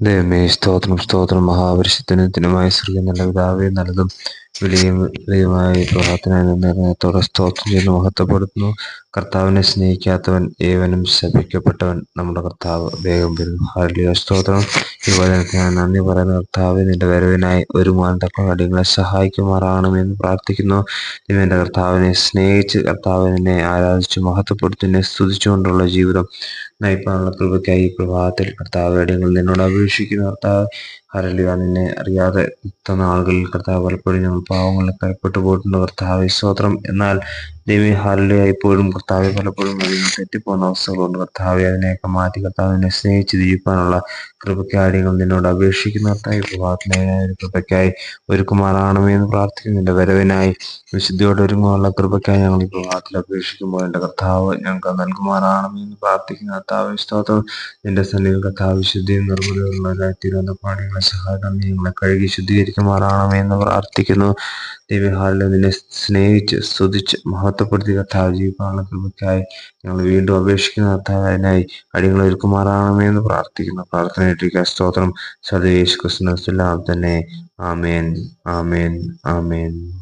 ദൈവമേ സ്തോത്രം സ്തോത്രം മഹാപരിശുദ്ധനത്തിനുമായ സ്ത്രീ നല്ല പിതാവേ നല്ലതും വിളിയും വിളിയുമായി പ്രാർത്ഥന നിർണയത്തോടെ സ്തോത്രം ചെയ്ത് മഹത്വപ്പെടുത്തുന്നു. കർത്താവിനെ സ്നേഹിക്കാത്തവൻ ഏവനും ശപിക്കപ്പെട്ടവൻ നമ്മുടെ കർത്താവ്. വേഗം വരുന്നു ഹാലിയ സ്തോത്രം. ഈ ഞാൻ നന്ദി പറയുന്ന. കർത്താവ് നിന്റെ വരവിനായി ഒരു തക്ക കടികളെ സഹായിക്കുമാറാകണമെന്ന് പ്രാർത്ഥിക്കുന്നു. നിന്റെ കർത്താവിനെ സ്നേഹിച്ച് കർത്താവിനെ ആരാധിച്ച് മഹത്വപ്പെടുത്തി സ്തുതിച്ചുകൊണ്ടുള്ള ജീവിതം നയിപ്പാനുള്ള കൃപയ്ക്കായി ഈ പ്രഭാതത്തിൽ കർത്താവ് നിന്നോട് അപേക്ഷിക്കുന്നു. കർത്താവ് ഹരലിയ നിന്നെ അറിയാതെ ഇത്തന്ന ആളുകളിൽ കർത്താവ് പലപ്പോഴും ഞങ്ങൾ പാവങ്ങളിൽ കരപ്പെട്ടു പോയിട്ടുണ്ട് കർത്താവ് സ്തോത്രം. എന്നാൽ ദൈവം ഹാലിയ ഇപ്പോഴും കർത്താവ് പലപ്പോഴും വഴിയിൽ തെറ്റിപ്പോകുന്ന അവസ്ഥകളുണ്ട്. കർത്താവെ അതിനെയൊക്കെ മാറ്റി കർത്താവിനെ സ്നേഹിച്ച് ജീവിക്കാനുള്ള കൃപക്കാര്യങ്ങൾ നിന്നോട് അപേക്ഷിക്കുന്ന കർത്താവ് പ്രഭാതത്തിനായ കൃപയ്ക്കായി ഒരുക്കുമാറാണമേ എന്ന് പ്രാർത്ഥിക്കുന്നുണ്ട് വരവിനായി വിശുദ്ധിയോടെ ഒരുങ്ങുവാനുള്ള കൃപയ്ക്കായി ഞങ്ങൾ ഈ പ്രഭാതത്തിൽ അപേക്ഷിക്കുമ്പോൾ എന്റെ കർത്താവ് ഞങ്ങൾക്ക് നൽകുമാറാണമേ എന്ന് പ്രാർത്ഥിക്കുന്ന. കർത്താവ് സ്തോത്രം. നിന്റെ സന്നിധിയിൽ കർത്താവ് വിശുദ്ധിയും നിർമ്മലമുള്ളവരായി തിരുവനന്തപാടികളെ പാടികളെ സഹായം ഞങ്ങളെ കഴുകി ശുദ്ധീകരിക്കുമാറാണമേ എന്ന് പ്രാർത്ഥിക്കുന്നു. ദൈവഹാലിൽ നിന്നെ സ്നേഹിച്ച് സ്തുതിച്ച് മഹത്വപ്പെടുത്തി കർത്താവ് ജീവിക്കാനുള്ള കൃപയ്ക്കായി ഞങ്ങൾ വീണ്ടും അപേക്ഷിക്കുന്ന കർത്താവ് അതിനായി അടിയങ്ങൾ ഒരുക്കുമാറാണമേ എന്ന് പ്രാർത്ഥിക്കുന്നു. പ്രാർത്ഥനയിട്ടിരിക്കുക സ്തോത്രം. സദയേശ് കൃഷ്ണ തന്നെ. ആമേൻ. ആമേൻ. ആമേൻ.